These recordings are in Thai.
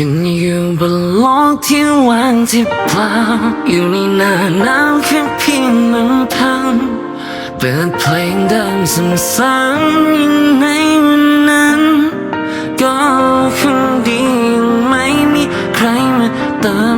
ฉันอยู่บนโลกที่ว่างที่เปล่าอยู่ในหน้าหนาวแค่เพียงลำพังเปิดเพลงเดิมซ้ำๆยังในวันนั้น ก็คงดีไม่มีใครมาเติม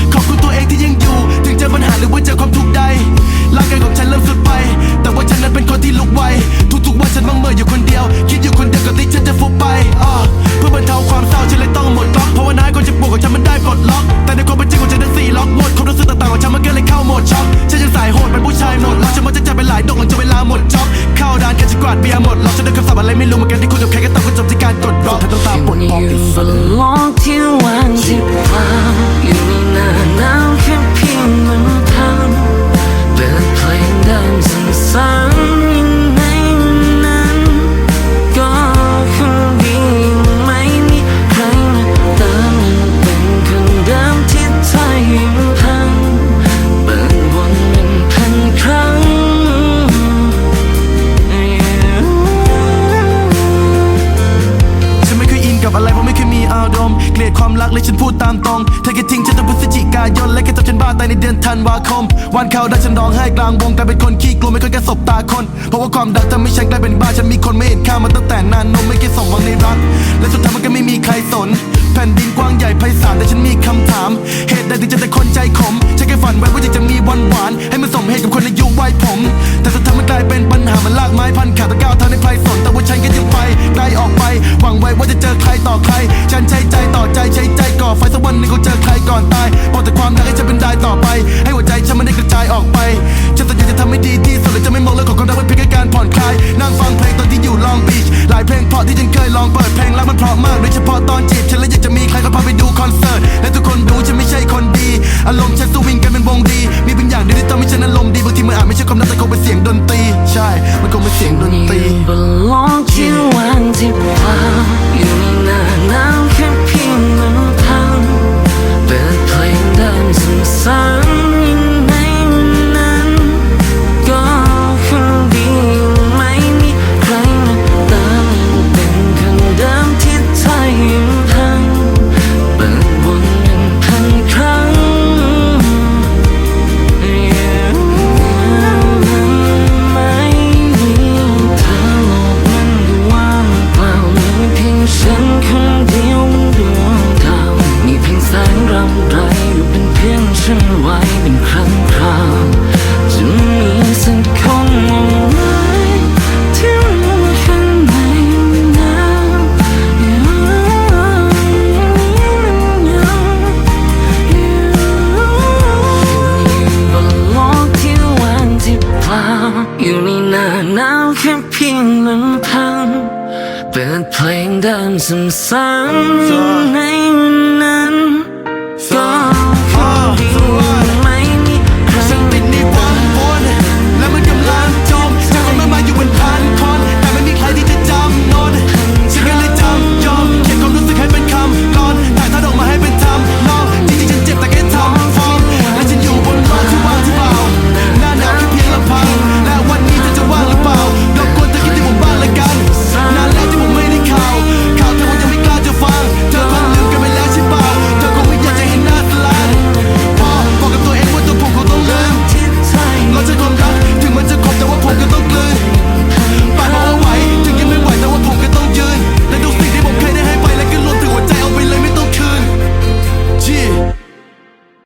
านกันจะกวาดเบียร์หมดล็อกฉันได้คำศัพท์อะไรไม่รู้เหมือนกันที่คุยกับใครก็ต้ อารมณ์เกลียดความรักเลยฉันพูดตามตรงเธอแค่ทิ้งฉันตั้งพฤศจิกายนและแค่จับฉันบ้าตายในเดือนธันวาคม วันเขาได้ฉันร้องไห้กลางวงกลายเป็นคนขี้กลัวไม่ค่อยแค่สบตาคน เพราะว่าความดักทำให้ฉันกลายเป็นบ้าฉันมีคนไม่เห็นค่ามาตั้งแต่นานนมไม่เคยสมหวังในรัก และสุดท้ายมันก็ไม่มีใครสน แผ่นดินกว้างใหญ่ไพศาลแต่ฉันมีคำถาม เหตุใดถึงจะ งไว้ว่าจะเจอใครต่อใคร ฉันใช้ใจต่อใจใช้ใจก่อไฟสักวันหนึงคงเจอใครก่อนตายบอกแต่ความรักให้ ไว้เป็นครั้งคราวจะมีสักคนเอาไว้ที่รู้ข้างในหนาวยังอยู่บนโลกที่ว่างที่เปล่าอยู่ในหน้าหนาวแค่เพียงลำพังเปิดเพลงเดิมซ้ำๆในวันนั้น